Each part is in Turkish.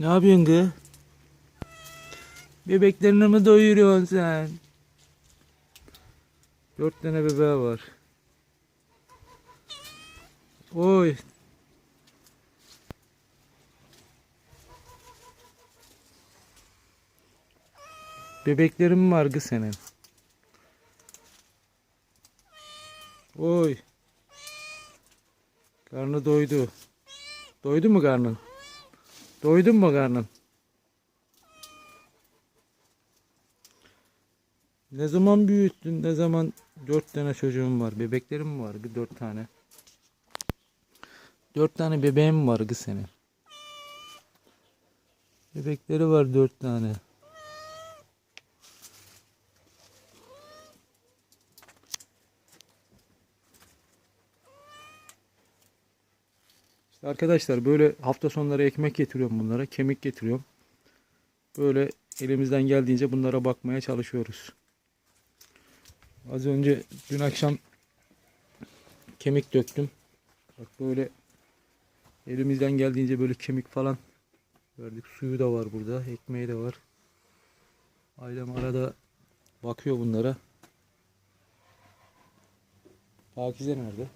Ne yapıyorsun kız? Bebeklerini mi doyuruyorsun sen? Dört tane bebeği var. Oy. Bebeklerim var kız senin. Oy. Karnı doydu. Doydu mu karnın? Doydun mu karnın? Ne zaman büyüttün? Ne zaman dört tane çocuğum var? Bebeklerim var? Bir dört tane. Dört tane bebeğim var kız senin. Bebekleri var dört tane. Arkadaşlar böyle hafta sonları ekmek getiriyorum bunlara. Kemik getiriyorum. Böyle elimizden geldiğince bunlara bakmaya çalışıyoruz. Az önce dün akşam kemik döktüm. Bak böyle elimizden geldiğince böyle kemik falan verdik. Suyu da var burada. Ekmeği de var. Ailem arada bakıyor bunlara. Pakize nerede?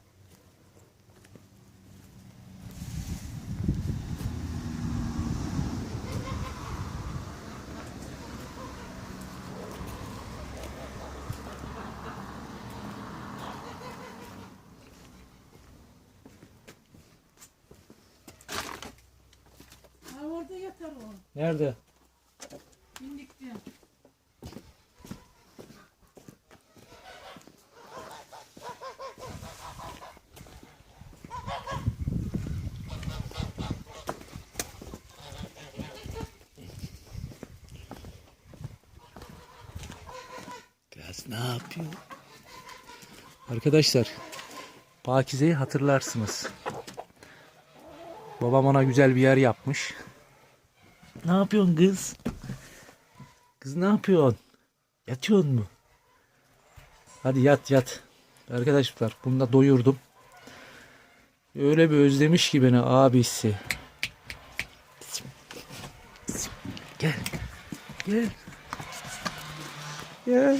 Orada yatar o. Nerede? Bindikte. Kız ne yapıyor? Arkadaşlar Pakize'yi hatırlarsınız. Babam ona güzel bir yer yapmış. Ne yapıyorsun kız? Kız ne yapıyorsun? Yatıyorsun mu? Hadi yat yat. Arkadaşlar bunu da doyurdum. Öyle bir özlemiş ki beni abisi. Gel. Gel. Gel.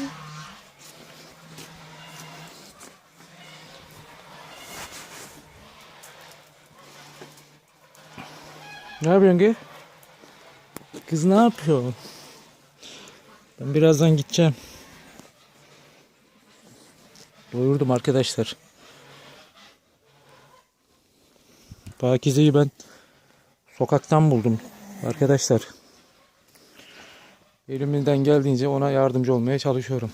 Ne yapıyorsun ki? Kız ne yapıyor? Ben birazdan gideceğim. Doyurdum arkadaşlar. Pakize'yi ben sokaktan buldum arkadaşlar. Elimizden geldiğince ona yardımcı olmaya çalışıyorum.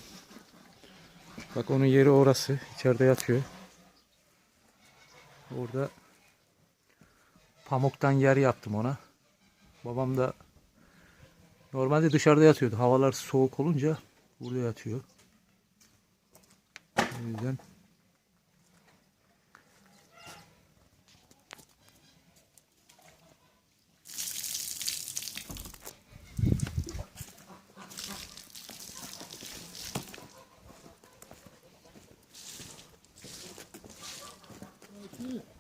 Bak onun yeri orası. İçeride yatıyor. Orada pamuktan yer yaptım ona. Babam da normalde dışarıda yatıyordu. Havalar soğuk olunca burada yatıyor. O yüzden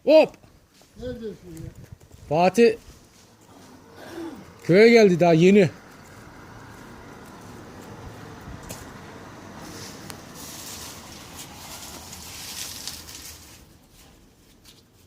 Hop! Fatih köye geldi daha yeni.